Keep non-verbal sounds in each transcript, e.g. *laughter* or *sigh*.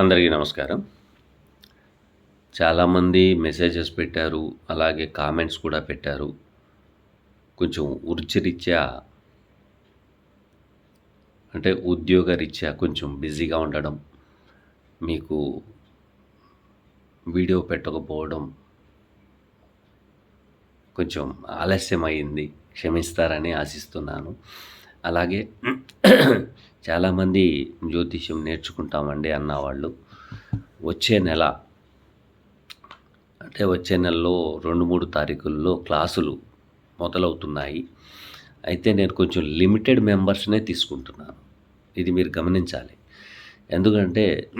అందరికీ నమస్కారం. చాలామంది మెసేజెస్ పెట్టారు అలాగే కామెంట్స్ కూడా పెట్టారు. కొంచెం వృత్తిరీత్యా అంటే ఉద్యోగరీత్యా కొంచెం బిజీగా ఉండడం మీకు వీడియో పెట్టకపోవడం కొంచెం ఆలస్యం అయింది క్షమిస్తారని ఆశిస్తున్నాను. అలాగే చాలామంది జ్యోతిష్యం నేర్చుకుంటామండి అన్నవాళ్ళు. వచ్చే నెల అంటే వచ్చే నెలలో రెండు మూడు తారీఖుల్లో క్లాసులు మొదలవుతున్నాయి. అయితే నేను కొంచెం లిమిటెడ్ మెంబర్స్నే తీసుకుంటున్నాను. ఇది మీరు గమనించాలి. ఎందుకంటే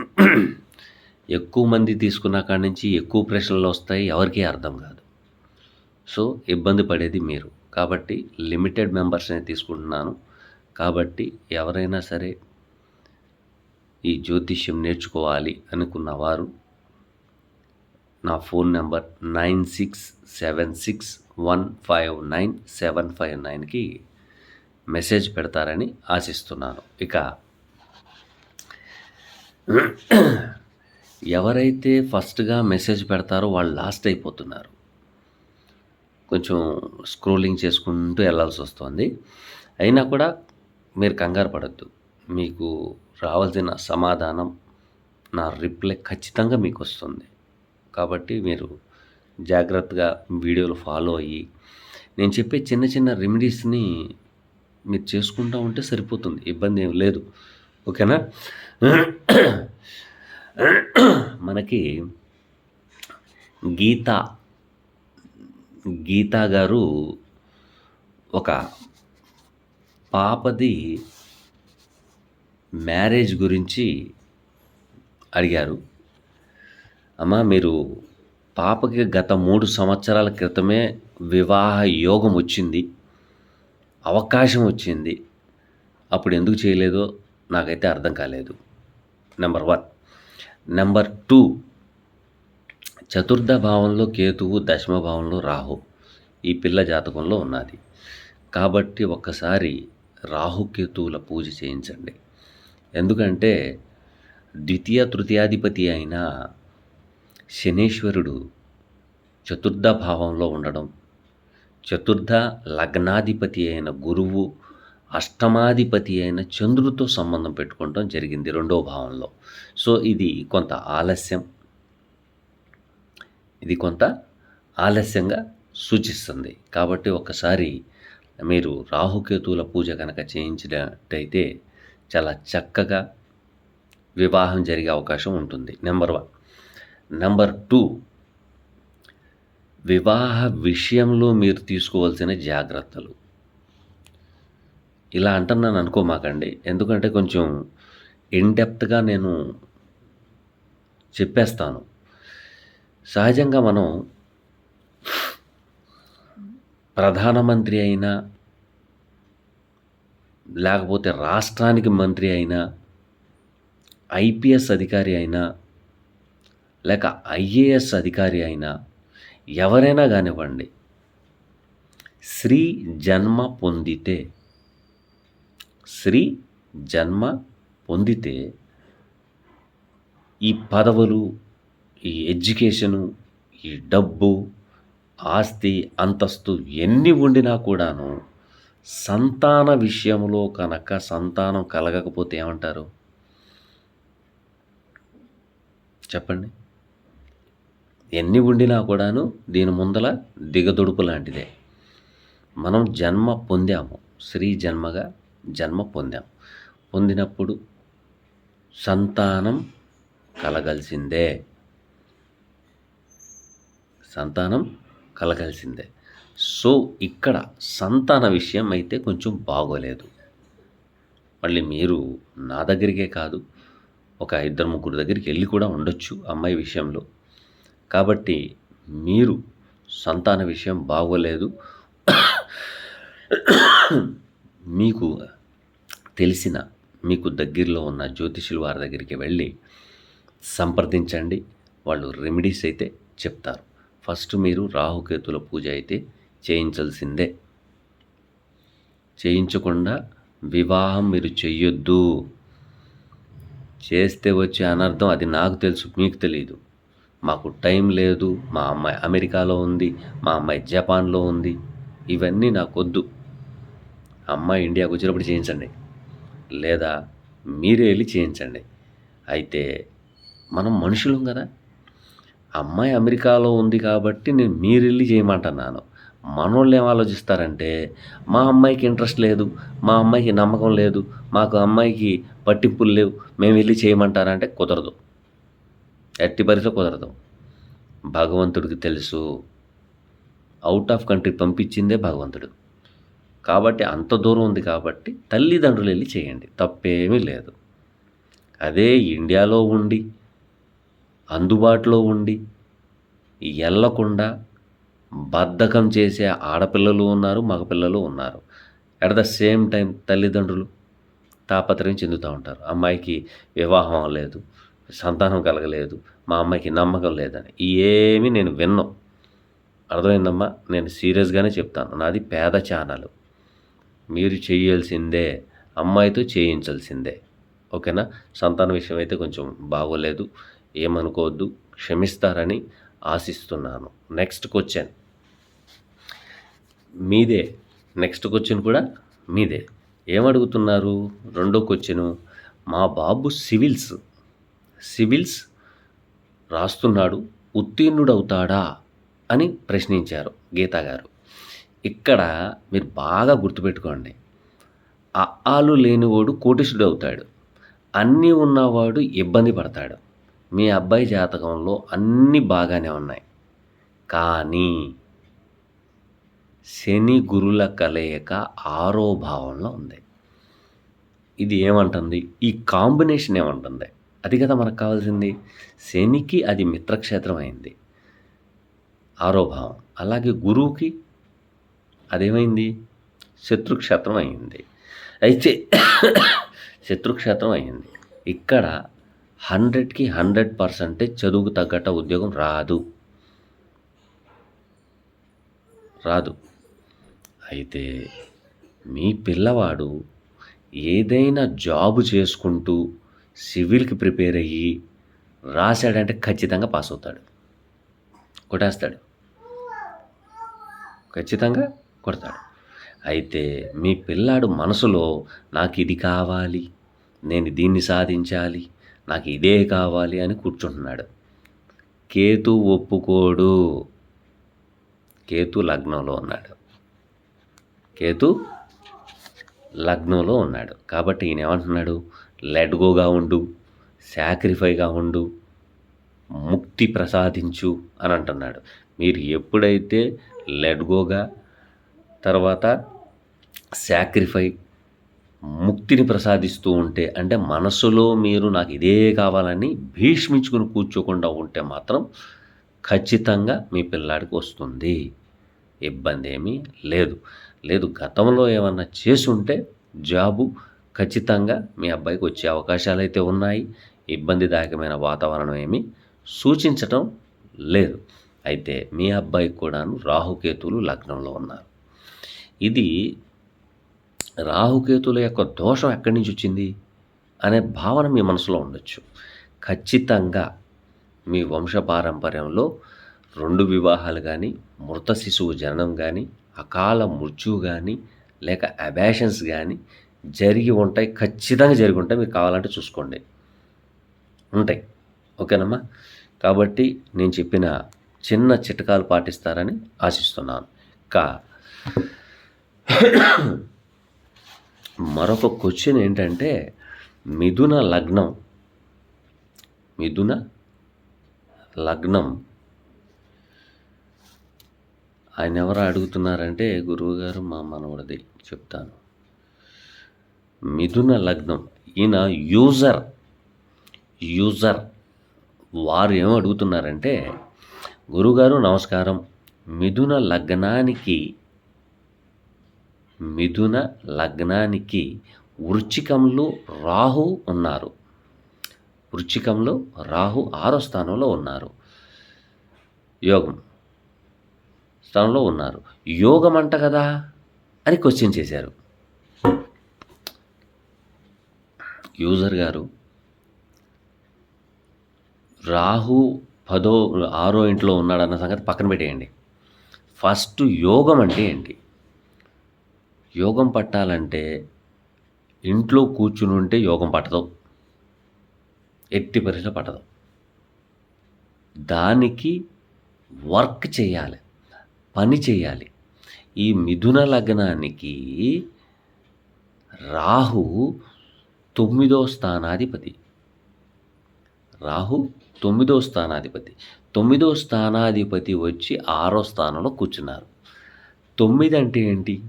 ఎక్కువ మంది తీసుకున్న కాడి నుంచి ఎక్కువ ప్రశ్నలు వస్తాయి ఎవరికీ అర్థం కాదు. సో ఇబ్బంది పడేది మీరు. కాబట్టి లిమిటెడ్ మెంబర్స్నే తీసుకుంటున్నాను. కాబట్టి ఎవరైనా సరే ఈ జ్యోతిష్యం నేర్చుకోవాలి అనుకున్న వారు నా phone number nine six seven six one five nine seven five నైన్కి మెసేజ్ పెడతారని ఆశిస్తున్నాను. ఇక ఎవరైతే ఫస్ట్గా మెసేజ్ పెడతారో వాళ్ళు లాస్ట్ అయిపోతున్నారు. కొంచెం స్క్రోలింగ్ చేసుకుంటూ వెళ్ళాల్సి వస్తుంది. అయినా కూడా మీరు కంగారు పడద్దు. మీకు రావాల్సిన సమాధానం నా రిప్లై ఖచ్చితంగా మీకు వస్తుంది కాబట్టి మీరు జాగ్రత్తగా వీడియోలు ఫాలో అయ్యి నేను చెప్పే చిన్న చిన్న రెమెడీస్ని మీరు చేసుకుంటూ ఉంటే సరిపోతుంది. ఇబ్బంది ఏం లేదు. ఓకేనా? మనకి గీత గీతా గారు ఒక పాపది మ్యారేజ్ గురించి అడిగారు. అమ్మ మీరు పాపకి గత మూడు సంవత్సరాల క్రితమే వివాహ యోగం వచ్చింది అవకాశం వచ్చింది. అప్పుడు ఎందుకు చేయలేదో నాకైతే అర్థం కాలేదు. Number one. Number two. చతుర్థ భావంలో కేతువు దశమ భావంలో రాహు ఈ పిల్ల జాతకంలో ఉన్నది. కాబట్టి ఒక్కసారి రాహుకేతువుల పూజ చేయించండి. ఎందుకంటే ద్వితీయ తృతీయాధిపతి అయిన శనేశ్వరుడు చతుర్థ భావంలో ఉండడం చతుర్థ లగ్నాధిపతి అయిన గురువు అష్టమాధిపతి అయిన చంద్రుడితో సంబంధం పెట్టుకోవడం జరిగింది రెండో భావంలో. సో ఇది కొంత ఆలస్యం. ఇది కొంత ఆలస్యంగా సూచిస్తుంది. కాబట్టి ఒకసారి మీరు రాహుకేతువుల పూజ కనుక చేయించినట్టయితే చాలా చక్కగా వివాహం జరిగే అవకాశం ఉంటుంది. నెంబర్ వన్ నెంబర్ టూ వివాహ విషయంలో మీరు తీసుకోవాల్సిన జాగ్రత్తలు. ఇలా అంటున్నాను అనుకోమాకండి. ఎందుకంటే కొంచెం ఇన్డెప్త్గా నేను చెప్పేస్తాను. సహజంగా మనం ప్రధానమంత్రి అయినా లేకపోతే రాష్ట్రానికి మంత్రి అయినా ఐపీఎస్ అధికారి అయినా లేక ఐఏఎస్ అధికారి అయినా ఎవరైనా కానివ్వండి శ్రీ జన్మ పొందితే శ్రీ జన్మ పొందితే ఈ పదవులు ఈ ఎడ్యుకేషను ఈ డబ్బు ఆస్తి అంతస్తు ఎన్ని ఉండినా కూడాను సంతాన విషయంలో కనుక సంతానం కలగకపోతే ఏమంటారు? చెప్పండి. ఎన్ని ఉండినా కూడాను దీని ముందల దిగదుడుపు లాంటిదే. మనం జన్మ పొందాము. స్త్రీ జన్మగా జన్మ పొందాం. పొందినప్పుడు సంతానం కలగలిసిందే. సంతానం కలగాల్సిందే. సో ఇక్కడ సంతాన విషయం అయితే కొంచెం బాగోలేదు. మళ్ళీ మీరు నా దగ్గరికే కాదు ఒక ఇద్దరు ముగ్గురు దగ్గరికి వెళ్ళి కూడా ఉండొచ్చు అమ్మాయి విషయంలో. కాబట్టి మీరు సంతాన విషయం బాగోలేదు. మీకు తెలిసిన మీకు దగ్గరలో ఉన్న జ్యోతిషులు వారి దగ్గరికి వెళ్ళి సంప్రదించండి. వాళ్ళు రెమెడీస్ అయితే చెప్తారు. ఫస్ట్ మీరు రాహుకేతుల పూజ అయితే చేయించాల్సిందే. చేయించకుండా వివాహం మీరు చెయ్యొద్దు. చేస్తే వచ్చే అనర్థం అది నాకు తెలుసు మీకు తెలియదు మాకు టైం లేదు మా అమ్మాయి అమెరికాలో ఉంది మా అమ్మాయి జపాన్లో ఉంది ఇవన్నీ నాకు వద్దు అమ్మాయి ఇండియాకు వచ్చినప్పుడు చేయించండి. లేదా మీరే వెళ్ళి చేయించండి. అయితే మనం మనుషులం కదా. అమ్మాయి అమెరికాలో ఉంది కాబట్టి నేను మీరు వెళ్ళి చేయమంటున్నాను. మనోళ్ళు ఏం ఆలోచిస్తారంటే మా అమ్మాయికి ఇంట్రెస్ట్ లేదు మా అమ్మాయికి నమ్మకం లేదు మాకు అమ్మాయికి పట్టింపులు లేవు మేము వెళ్ళి చేయమంటారంటే కుదరదు. ఎట్టి పరిస్థితి కుదరదు. భగవంతుడికి తెలుసు అవుట్ ఆఫ్ కంట్రీ పంపించిందే భగవంతుడు. కాబట్టి అంత దూరం ఉంది కాబట్టి తల్లిదండ్రులు వెళ్ళి చేయండి తప్పేమీ లేదు. అదే ఇండియాలో ఉండి అందుబాటులో ఉండి వెళ్ళకుండా బద్ధకం చేసే ఆడపిల్లలు ఉన్నారు మగపిల్లలు ఉన్నారు. అట్ ద సేమ్ టైం తల్లిదండ్రులు తాపత్రయం చెందుతూ ఉంటారు. అమ్మాయికి వివాహం లేదు సంతానం కలగలేదు మా అమ్మాయికి నమ్మకం లేదని. ఏమీ నేను విన్నాం. అర్థమైందమ్మా? నేను సీరియస్గానే చెప్తాను. నాది పేద ఛానల్. మీరు చేయాల్సిందే అమ్మాయితో చేయించాల్సిందే. ఓకేనా? సంతాన విషయం అయితే కొంచెం బాగోలేదు. ఏమనుకోవద్దు క్షమిస్తారని ఆశిస్తున్నాను. నెక్స్ట్ క్వశ్చన్ మీదే. నెక్స్ట్ క్వశ్చన్ కూడా మీదే. ఏమడుగుతున్నారు? రెండో క్వశ్చను మా బాబు సివిల్స్. సివిల్స్ రాస్తున్నాడు ఉత్తీర్ణుడవుతాడా అని ప్రశ్నించారు గీతా గారు. ఇక్కడ మీరు బాగా గుర్తుపెట్టుకోండి. ఆ ఆలు లేనివాడు కోటిసుడు అవుతాడు అన్నీ ఉన్నవాడు ఇబ్బంది పడతాడు. మీ అబ్బాయి జాతకంలో అన్నీ బాగానే ఉన్నాయి. కానీ శని గురుల కలయిక ఆరో భావంలో ఉంది. ఇది ఏమంటుంది? ఈ కాంబినేషన్ ఏమంటుంది? అది కదా మనకు కావాల్సింది. శనికి అది మిత్రక్షేత్రం అయింది ఆరో భావం. అలాగే గురువుకి అదేమైంది? శత్రుక్షేత్రం అయింది అయితే శత్రుక్షేత్రం అయింది. ఇక్కడ హండ్రెడ్కి హండ్రెడ్ పర్సెంటేజ్ చదువుకు తగ్గట్ట ఉద్యోగం రాదు. రాదు. అయితే మీ పిల్లవాడు ఏదైనా జాబ్ చేసుకుంటూ సివిల్కి ప్రిపేర్ అయ్యి రాశాడంటే ఖచ్చితంగా పాస్ అవుతాడు. కొట్టేస్తాడు. ఖచ్చితంగా కొడతాడు. అయితే మీ పిల్లాడు మనసులో నాకు ఇది కావాలి నేను దీన్ని సాధించాలి నాకు ఇదే కావాలి అని కూర్చుంటున్నాడు. కేతు ఒప్పుకోడు. కేతు లగ్నంలో ఉన్నాడు. కేతు లగ్నంలో ఉన్నాడు. కాబట్టి ఈయన ఏమంటున్నాడు? లెడ్గోగా ఉండు. సాక్రిఫైగా ఉండు. ముక్తి ప్రసాదించు అని అంటున్నాడు. మీరు ఎప్పుడైతే లెడ్గోగా తర్వాత సాక్రిఫై ముక్తిని ప్రసాదిస్తూ ఉంటే అంటే మనసులో మీరు నాకు ఇదే కావాలని భీష్మించుకుని కూర్చోకుండా ఉంటే మాత్రం ఖచ్చితంగా మీ పిల్లాడికి వస్తుంది. ఇబ్బంది ఏమీ లేదు. లేదు గతంలో ఏమన్నా చేసుంటే జాబు ఖచ్చితంగా మీ అబ్బాయికి వచ్చే అవకాశాలు అయితే ఉన్నాయి. ఇబ్బందిదాయకమైన వాతావరణం ఏమీ సూచించటం లేదు. అయితే మీ అబ్బాయికి కూడాను రాహుకేతులు లగ్నంలో ఉన్నారు. ఇది రాహుకేతుల యొక్క దోషం ఎక్కడి నుంచి వచ్చింది అనే భావన మీ మనసులో ఉండొచ్చు. ఖచ్చితంగా మీ వంశపారంపర్యంలో రెండు వివాహాలు కానీ మృత శిశువు జననం కానీ అకాల మృత్యువు కానీ లేక అబాషన్స్ కానీ జరిగి ఉంటాయి. ఖచ్చితంగా జరిగి ఉంటాయి. మీరు కావాలంటే చూసుకోండి. ఉంటాయి. ఓకేనమ్మా? కాబట్టి నేను చెప్పిన చిన్న చిట్కాలు పాటిస్తారని ఆశిస్తున్నాను. కా మరొక క్వశ్చన్ ఏంటంటే మిథున లగ్నం. మిథున లగ్నం. ఆయన ఎవరు అడుగుతున్నారంటే గురువుగారు మా మనవడిది చెప్తాను. మిథున లగ్నం. ఈయన యూజర్ యూజర్ వారు ఏమో అడుగుతున్నారంటే గురుగారు నమస్కారం. మిథున లగ్నానికి మిథున లగ్నానికి వృచ్చికంలో రాహు ఉన్నారు. వృచ్చికంలో రాహు ఆరో స్థానంలో ఉన్నారు. యోగం స్థానంలో ఉన్నారు. యోగం అంట కదా అని క్వశ్చన్ చేశారు. యూజర్ గారు రాహు పదో ఆరో ఇంట్లో ఉన్నాడన్న సంగతి పక్కన పెట్టేయండి. ఫస్ట్ యోగం అంటే ఏంటి? యోగం పట్టాలంటే ఇంట్లో కూర్చుని ఉంటే యోగం పట్టదు. ఎట్టి పరిస్థితిలో పట్టదు. దానికి వర్క్ చేయాలి. పని చేయాలి. ఈ మిథున లగ్నానికి రాహు తొమ్మిదో స్థానాధిపతి. రాహు తొమ్మిదో స్థానాధిపతి. తొమ్మిదో స్థానాధిపతి వచ్చి ఆరో స్థానంలో కూర్చున్నారు. తొమ్మిది అంటే ఏంటి?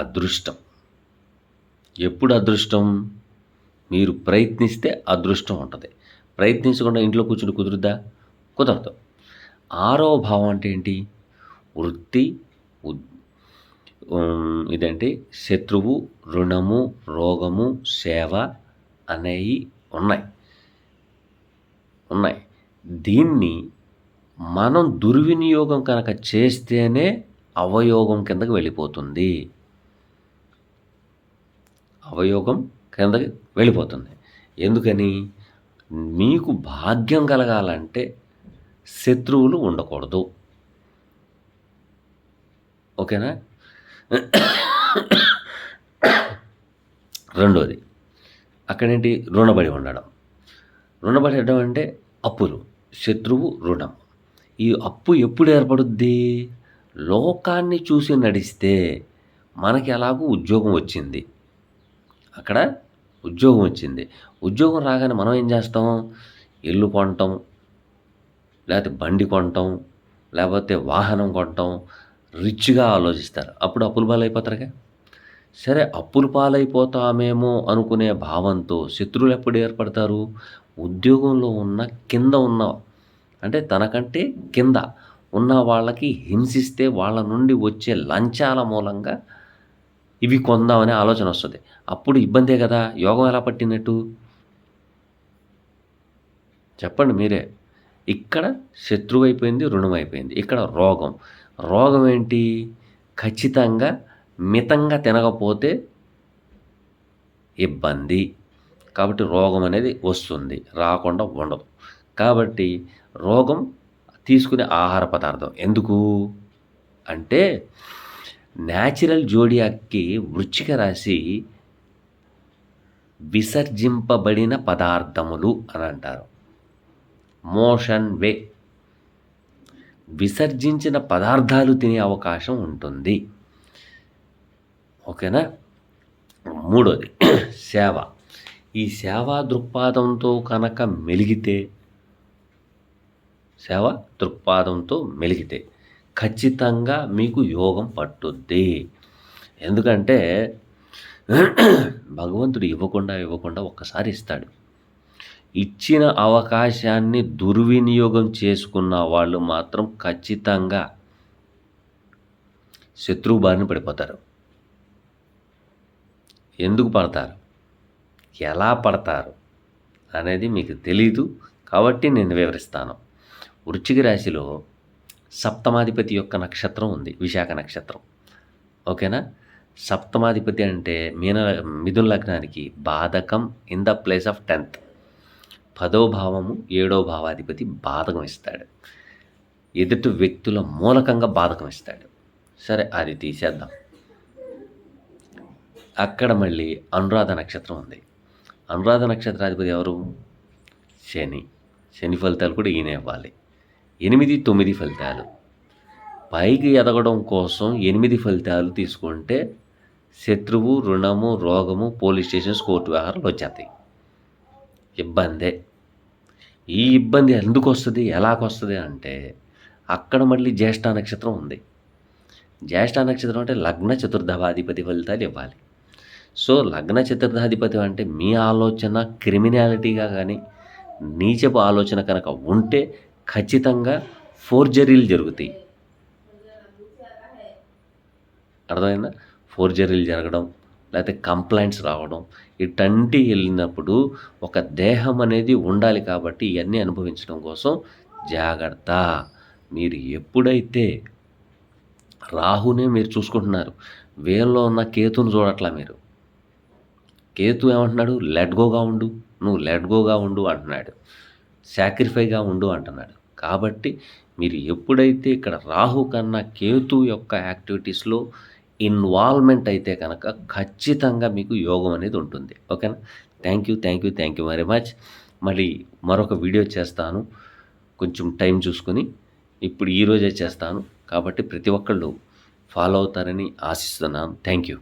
అదృష్టం. ఎప్పుడు అదృష్టం? మీరు ప్రయత్నిస్తే అదృష్టం ఉంటుంది. ప్రయత్నించకుండా ఇంట్లో కూర్చుని కుదురుద్దా? కుదరదు. ఆరో భావం అంటే ఏంటి? వృత్తి ఇదంటే? శత్రువు రుణము రోగము సేవ అనేవి ఉన్నాయి. ఉన్నాయి. దీన్ని మనం దుర్వినియోగం కనుక చేస్తేనే అవయోగం కిందకు వెళ్ళిపోతుంది. అవయోగం కిందకి వెళ్ళిపోతుంది. ఎందుకని? మీకు భాగ్యం కలగాలంటే శత్రువులు ఉండకూడదు. ఓకేనా? రెండోది అక్కడేంటి? రుణబడి ఉండడం. రుణబడి ఉండడం అంటే అప్పులు శత్రువు రుణం. ఈ అప్పు ఎప్పుడు ఏర్పడుద్ది? లోకాన్ని చూసి నడిస్తే మనకి ఎలాగూ ఉద్యోగం వచ్చింది. అక్కడ ఉద్యోగం వచ్చింది. ఉద్యోగం రాగానే మనం ఏం చేస్తాం? ఇల్లు కొనటం లేకపోతే బండి కొనటం లేకపోతే వాహనం కొనటం రిచ్గా ఆలోచిస్తారు. అప్పుడు అప్పుల పాలైపోతారుగా సరే అప్పుల పాలైపోతామేమో అనుకునే భావంతో శత్రువులు ఎప్పుడు ఏర్పడతారు? ఉద్యోగంలో ఉన్న కింద ఉన్న అంటే తనకంటే కింద ఉన్న వాళ్ళకి హింసిస్తే వాళ్ళ నుండి వచ్చే లంచాల మూలంగా ఇవి కొందామనే ఆలోచన వస్తుంది. అప్పుడు ఇబ్బందే కదా యోగం ఎలా పట్టినట్టు చెప్పండి మీరే. ఇక్కడ శత్రువు అయిపోయింది రుణం అయిపోయింది ఇక్కడ రోగం. రోగం ఏంటి? ఖచ్చితంగా మితంగా తినకపోతే ఇబ్బంది. కాబట్టి రోగం అనేది వస్తుంది రాకుండా ఉండదు. కాబట్టి రోగం తీసుకునే ఆహార పదార్థం. ఎందుకు? అంటే న్యాచురల్ జోడియాక్కి వృచ్చిక రాశి విసర్జింపబడిన పదార్థములు అని అంటారు. Motion way. విసర్జించిన పదార్థాలు తినే అవకాశం ఉంటుంది. ఓకేనా? మూడోది *clears throat* సేవ. ఈ సేవా దృక్పాదంతో కనుక మెలిగితే సేవ దృక్పాదంతో మెలిగితే ఖచ్చితంగా మీకు యోగం పట్టుద్ది. ఎందుకంటే భగవంతుడు ఇవ్వకుండా ఇవ్వకుండా ఒక్కసారి ఇస్తాడు. ఇచ్చిన అవకాశాన్ని దుర్వినియోగం చేసుకున్న వాళ్ళు మాత్రం ఖచ్చితంగా శత్రువు బారిన పడిపోతారు. ఎందుకు పడతారు? ఎలా పడతారు? అనేది మీకు తెలీదు కాబట్టి నేను వివరిస్తాను. వృచ్చిక రాశిలో సప్తమాధిపతి యొక్క నక్షత్రం ఉంది విశాఖ నక్షత్రం. ఓకేనా? సప్తమాధిపతి అంటే మీన మిథున లగ్నానికి బాధకం in the place of tenth. పదో భావము ఏడో భావాధిపతి బాధకం ఇస్తాడు. ఎదుటి వ్యక్తుల మూలకంగా బాధకం ఇస్తాడు. సరే అది తీసేద్దాం. అక్కడ మళ్ళీ అనురాధ నక్షత్రం ఉంది. అనురాధ నక్షత్రాధిపతి ఎవరు? శని. శని ఫలితాలు కూడా ఈయన ఇవ్వాలి. ఎనిమిది తొమ్మిది ఫలితాలు. పైకి ఎదగడం కోసం ఎనిమిది ఫలితాలు తీసుకుంటే శత్రువు రుణము రోగము పోలీస్ స్టేషన్స్ కోర్టు వ్యవహారాలు వచ్చేస్తాయి. ఇబ్బందే. ఈ ఇబ్బంది ఎందుకు వస్తుంది? ఎలాగొస్తుంది అంటే అక్కడ మళ్ళీ జ్యేష్ఠ నక్షత్రం ఉంది. జ్యేష్ఠ నక్షత్రం అంటే లగ్న చతుర్థాధిపతి ఫలితాలు ఇవ్వాలి. సో లగ్న చతుర్థాధిపతి అంటే మీ ఆలోచన క్రిమినాలిటీగా కానీ నీచపు ఆలోచన కనుక ఉంటే ఖచ్చితంగా ఫోర్జరీలు జరుగుతాయి. అర్థమైందా? ఫోర్జరీలు జరగడం లేకపోతే కంప్లైంట్స్ రావడం ఇటంటి వెళ్ళినప్పుడు ఒక దేహం అనేది ఉండాలి కాబట్టి ఇవన్నీ అనుభవించడం కోసం జాగ్రత్త. మీరు ఎప్పుడైతే రాహునే మీరు చూసుకుంటున్నారు వేల్లో ఉన్న కేతుని చూడట్లా మీరు. కేతు ఏమంటున్నాడు? లెట్గోగా ఉండు నువ్వు లెట్గోగా ఉండు అంటున్నాడు. సాక్రిఫైగా ఉండు అంటున్నాడు. కాబట్టి మీరు ఎప్పుడైతే ఇక్కడ రాహు కన్నా కేతు యొక్క యాక్టివిటీస్లో ఇన్వాల్వ్మెంట్ అయితే కనుక ఖచ్చితంగా మీకు యోగం అనేది ఉంటుంది. ఓకేనా? Thank you thank you thank you very much. మళ్ళీ మరొక వీడియో చేస్తాను. కొంచెం టైం చూసుకొని ఇప్పుడు ఈరోజే చేస్తాను. కాబట్టి ప్రతి ఒక్కళ్ళు ఫాలో అవుతారని ఆశిస్తున్నాను. Thank you.